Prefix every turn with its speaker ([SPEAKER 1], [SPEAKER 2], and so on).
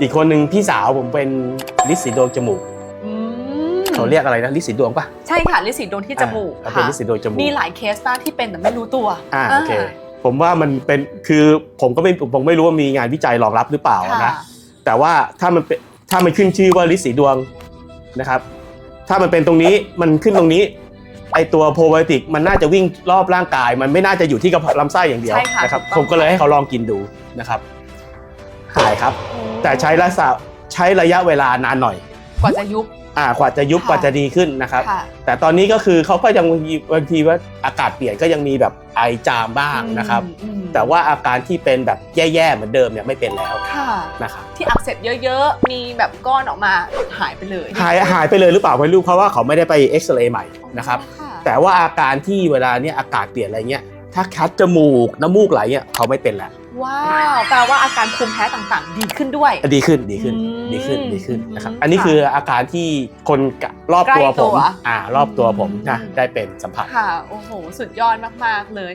[SPEAKER 1] อีกคนหนึ่งพี่สาวผมเป็นลิสีดวงจมูก
[SPEAKER 2] อืม
[SPEAKER 1] เขาเรียกอะไรนะลิสีดวงปะ
[SPEAKER 2] ใช่ค่ะลิสีดวงที่จมูก
[SPEAKER 1] อ่าเป็น
[SPEAKER 2] ค่ะ
[SPEAKER 1] ลิสีดวงจมูก
[SPEAKER 2] มีหลายเคสมากที่เป็นแต่ไม่รู้ตัว
[SPEAKER 1] อ่าโอเค ผมว่ามันเป็นคือผมก็ไม่ผมไม่รู้ว่ามีงานวิจัยรองรับหรือเปล่า
[SPEAKER 2] ค่ะ
[SPEAKER 1] นะ แต่ว่าถ้ามันเป็นถ้ามันขึ้นชื่อว่าลิสีดวงนะครับ ถ้ามันเป็นตรงนี้มันขึ้นตรงนี้ ไอตัวโปรไบโอติกมันน่าจะวิ่งรอบร่างกาย มันไม่น่าจะอยู่ที่กระเพาะลำไส้อย่างเดียว
[SPEAKER 2] ใช่ค่ะ
[SPEAKER 1] นะครับ
[SPEAKER 2] ถูกต้อง
[SPEAKER 1] ผมก็เลยให้เขาลองกินดูนะครับหายครับ แต่ใช้ระยะใช้ระยะเวลานานหน่อย
[SPEAKER 2] กว่าจะยุบ
[SPEAKER 1] อ่ากว่าจะยุบ
[SPEAKER 2] ค่ะ
[SPEAKER 1] กว่าจะดีขึ้นนะครับ
[SPEAKER 2] ค่ะ
[SPEAKER 1] แต่ตอนนี้ก็คือเขาก็ยังมีบางทีว่าอากาศเปลี่ยนก็ยังมีแบบไอจามบ้างนะครับ
[SPEAKER 2] อืม
[SPEAKER 1] แต่ว่าอาการที่เป็นแบบแย่ๆเหมือนเดิมเนี่ยไม่เป็นแล้ว
[SPEAKER 2] ค่ะ
[SPEAKER 1] นะครับ
[SPEAKER 2] ที่อักเสบเยอะๆ มีแบบก้อนออกมาหายไปเลย
[SPEAKER 1] หายหายไปเลยหรือเปล่าไม่รู้เพราะว่าเขาไม่ได้ไปเอ็กซเรย์ใหม่นะครับ
[SPEAKER 2] ค่ะ
[SPEAKER 1] แต่ว่าอาการที่เวลาเนี่ยอากาศเปลี่ยนอะไรเงี้ย ถ้าคัดจมูกน้ำมูกไหลเนี่ยเขาไม่เป็นแล้ว
[SPEAKER 2] ว้าวแปลว่าอาการภูมิแพ้ต่างๆ ดีขึ้นด้วย
[SPEAKER 1] ดีขึ้นดีขึ้น
[SPEAKER 2] อืม
[SPEAKER 1] ดีขึ้นดีขึ้นนะครับ
[SPEAKER 2] อืม
[SPEAKER 1] อันนี้
[SPEAKER 2] ค่ะ
[SPEAKER 1] คืออาการที่คนรอบตัว
[SPEAKER 2] ใกล้
[SPEAKER 1] ผ
[SPEAKER 2] ตั
[SPEAKER 1] ม
[SPEAKER 2] ว
[SPEAKER 1] อ่ารอบตัวผมนะ
[SPEAKER 2] อืม
[SPEAKER 1] ได้เป็นสัมผัส
[SPEAKER 2] ค่ะโอ้โห สุดยอดมากๆเลย